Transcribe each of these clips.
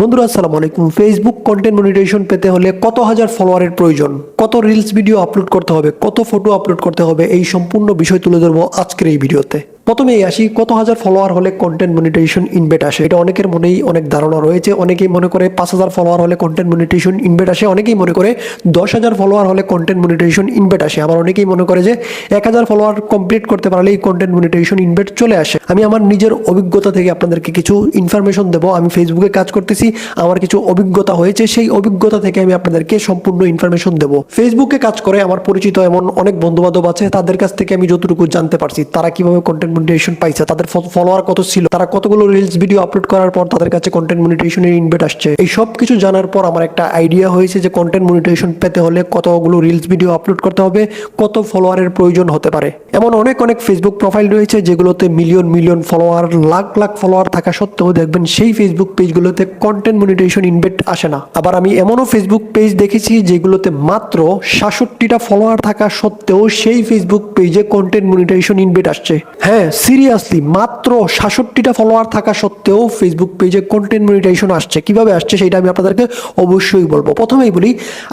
বন্ধুরা, আসসালামু আলাইকুম। ফেসবুক কন্টেন্ট মনিটাইজেশন পেতে হলে কত হাজার ফলোয়ারের প্রয়োজন? কত রিলস ভিডিও আপলোড করতে হবে? কত ফটো আপলোড করতে হবে? এই সম্পূর্ণ বিষয় তুলে ধরবো আজকের এই ভিডিওতে। প্রথমেই আসি, কত হাজার ফলোয়ার হলে কন্টেন্ট মনিটাইজেশন ইনভেট আসে? এটা অনেকের মনেই অনেক ধারণা রয়েছে। অনেকেই মনে করে পাঁচ হাজার ফলোয়ার হলে কন্টেন্ট মনিটাইজেশন ইনভেট আসে। অনেকেই মনে করে দশ হাজার ফলোয়ার হলে কন্টেন্ট মনিটাইজেশন ইনভেট আসে। আবার অনেকেই মনে করে যে এক হাজার ফলোয়ার কমপ্লিট করতে পারলেই কন্টেন্ট মনিটাইজেশন ইনভেট চলে আসে। আমি আমার নিজের অভিজ্ঞতা থেকে আপনাদেরকে কিছু ইনফরমেশন দেবো। আমি ফেসবুকে কাজ করতেছি, আমার কিছু অভিজ্ঞতা হয়েছে, সেই অভিজ্ঞতা থেকে আমি আপনাদেরকে সম্পূর্ণ ইনফরমেশন দেবো। ফেসবুকে কাজ করে আমার পরিচিত এমন অনেক বন্ধু বান্ধব আছে, তাদের কাছ থেকে আমি যতটুকু জানতে পারছি, তারা কীভাবে কন্টেন্ট মনিটাইজেশন পাইছে, তাদের ফলোয়ার কত ছিল, তারা কতগুলো রিলস ভিডিও আপলোড করার পর তাদের কাছে কন্টেন্ট মনিটাইজেশনের ইনভেট আসছে। এই সব কিছু জানার পর আমার একটা আইডিয়া হয়েছে যে কন্টেন্ট মনিটাইজেশন পেতে হলে কতগুলো রিলস ভিডিও আপলোড করতে হবে, কত ফলোয়ারের প্রয়োজন হতে পারে। এমন অনেক অনেক ফেসবুক প্রোফাইল রয়েছে যেগুলোতে million million follower lakh lakh follower থাকা সত্ত্বেও দেখবেন সেই ফেসবুক পেজগুলোতে কন্টেন্ট মনিটাইজেশন ইনভেট আসে না। আবার আমি এমনও ফেসবুক পেজ দেখেছি যেগুলোতে মাত্র সাতষট্টিটা ফলোয়ার থাকা সত্ত্বেও সেই ফেসবুক পেজে কন্টেন্ট মনিটাইজেশন ইনভেট আসছে। হ্যাঁ সিরিয়াসলি মাত্র সাতষট্টিটা ফলোয়ার থাকা সত্ত্বেও ফেসবুক পেজে কন্টেন্ট মনিটাইজেশন আসছে। কীভাবে আসছে সেটা আমি আপনাদেরকে অবশ্যই বলব। প্রথমেই বলি,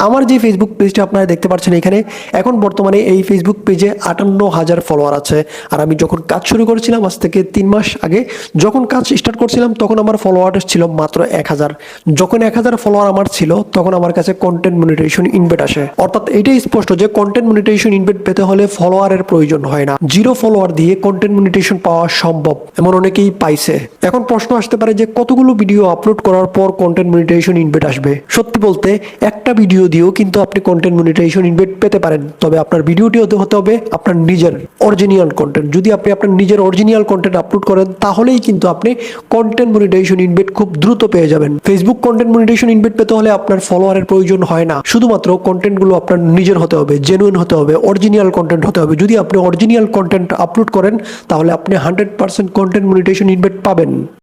আমার যে ফেসবুক পেজটা আপনারা দেখতে পাচ্ছেন এখানে, এখন বর্তমানে এই ফেসবুক পেজে আটান্ন হাজার ফলোয়ার আছে। আর আমি যখন কাজ শুরু করেছিলাম, আজ থেকে তিন মাস আগে, যখন কাজ স্টার্ট করছিলাম, তখন আমার ফলোয়ার ছিল মাত্র এক হাজার। যখন এক হাজার ফলোয়ার আমার ছিল, তখন আমার কাছে কন্টেন্ট মনিটাইজেশন ইনভেট আসে। অর্থাৎ এটাই স্পষ্ট যে কন্টেন্ট মনিটাইজেশন ইনভেট পেতে হলে ফলোয়ারের প্রয়োজন হয় না। জিরো ফলোয়ার দিয়ে কন্টেন্ট মনিটাইজেশন পাওয়া সম্ভব, এমন অনেকেই পাইছে। এখন প্রশ্ন আসতে পারে যে কতগুলো ভিডিও আপলোড করার পর কন্টেন্ট মনিটাইজেশন ইনভেট আসবে? সত্যি বলতে, একটা ভিডিও দিয়েও কিন্তু আপনি কন্টেন্ট মনিটাইজেশন ইনভেট পেতে পারেন। তবে আপনার ভিডিওটি হতে হবে আপনার নিজের অরিজিনাল কন্টেন্ট যদি আপনি আপনার নিজের অরিজিনাল কন্টেন্ট আপলোড করেন, তাহলেই কিন্তু আপনি কন্টেন্ট মনিটাইজেশন ইনভেট খুব দ্রুত পেয়ে যাবেন। ফেসবুক কন্টেন্ট মনিটাইজেশন ইনভেট পেতে হলে আপনার ফলোয়ারের প্রয়োজন হয় না। শুধুমাত্র কন্টেন্টগুলো আপনার নিজের হতে হবে জেনুইন হতে হবে অরিজিনাল কন্টেন্ট হতে হবে। যদি আপনি অরিজিনাল কন্টেন্ট আপলোড করেন, তাহলে আপনি hundred percent content monetisation invite পাবেন।